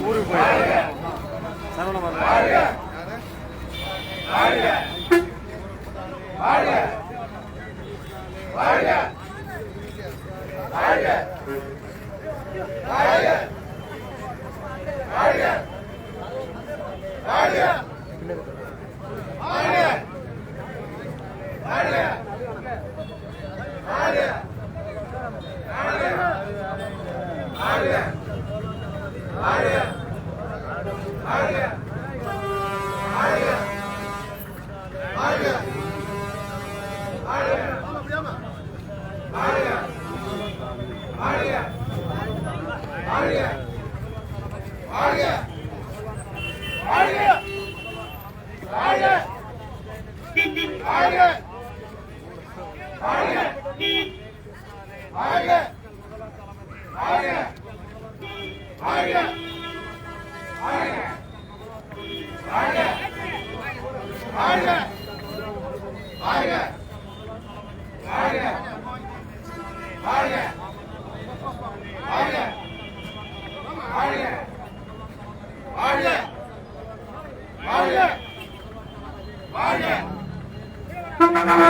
ஊருக்கு போய் சரவண Yeah. வாழ்க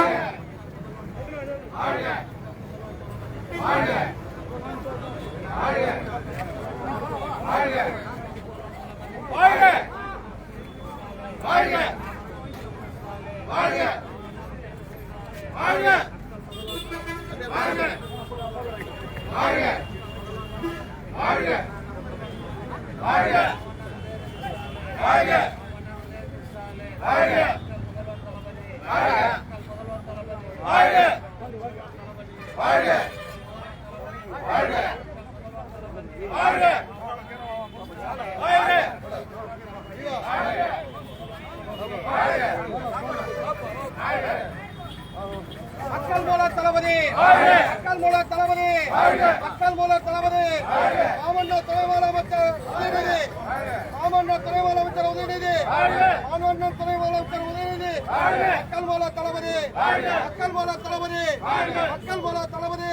வாழ்க வாழ்க மக்கள் மூல தளபதி! மக்கள் மூல தளபதி! மக்கள் மூல தளபதி! மாமன்ற துணை முதலமைச்சர் உதயநிதி! மாமன்ற துணை முதலமைச்சர் உதயநிதி! மாமன்ற துணை முதலமைச்சர் உதயநிதி! மக்கள் மூல தளபதி! மக்கள் மூல தளபதி! மக்கள் மூல தளபதி!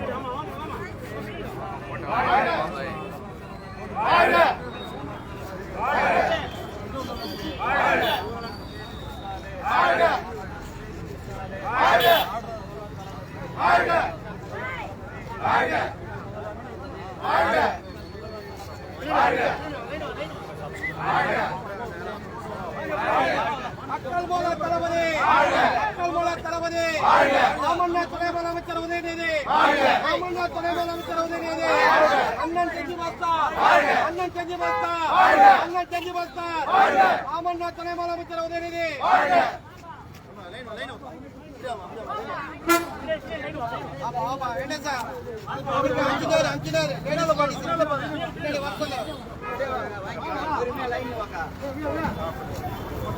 ஆக ஆக ஆக மக்கள் மூல தளபதி மக்கள் மூல தளபதி மாமன்ற துணை முதலமைச்சர் உதயநிதி மாமன்ற துணை முதலமைச்சர் உதயநிதி அண்ணன் செஞ்சு பஸ்தார் அண்ணன் செஞ்சு பஸ்தார் அண்ணன் செஞ்சு பஸ்தார் மாமன்ற துணை முதலமைச்சர் உதயநிதி ஆமா ஆமா என்ன சார் அஞ்சு பின்னாடி வர சொல்லுங்க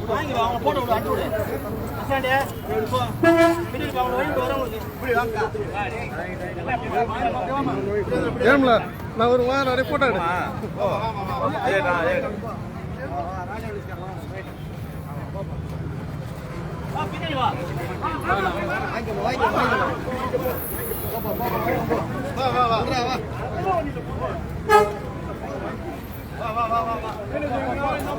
வாங்கி வாங்க போட்டு விடு அனுப்பிச்சு விடு. அசாண்டே போ பின்னாடி அவங்க வழி வரவங்களுக்கு இப்படி வாங்க. ஏம்ல நான் ஒரு வாரம் ரிப்போர்ட் எடு வா பின்னாடி வா வா.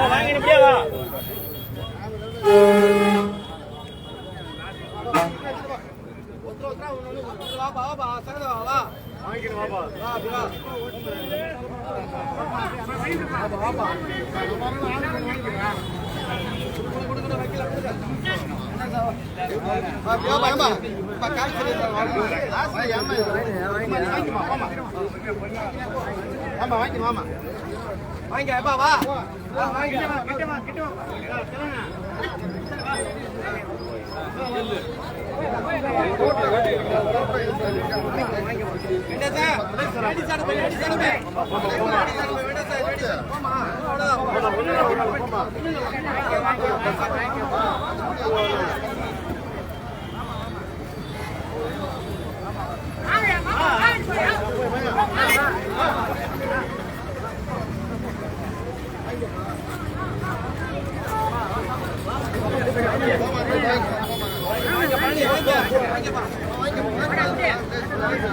வாங்கிட்டு இப்படியே வா வாங்கிக்கிறேன் ஆமா வாங்கி மாமா வாங்க. எப்பா வா வாங்கி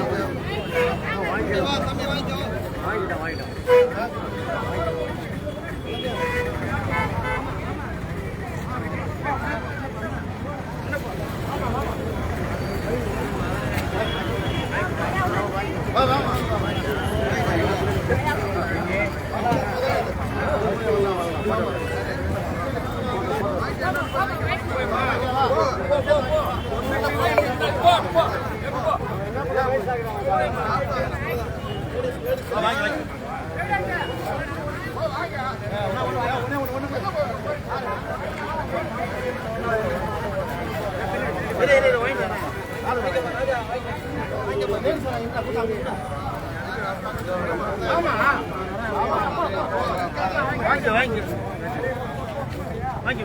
வாங்கி. வாங்கிமா வாங்க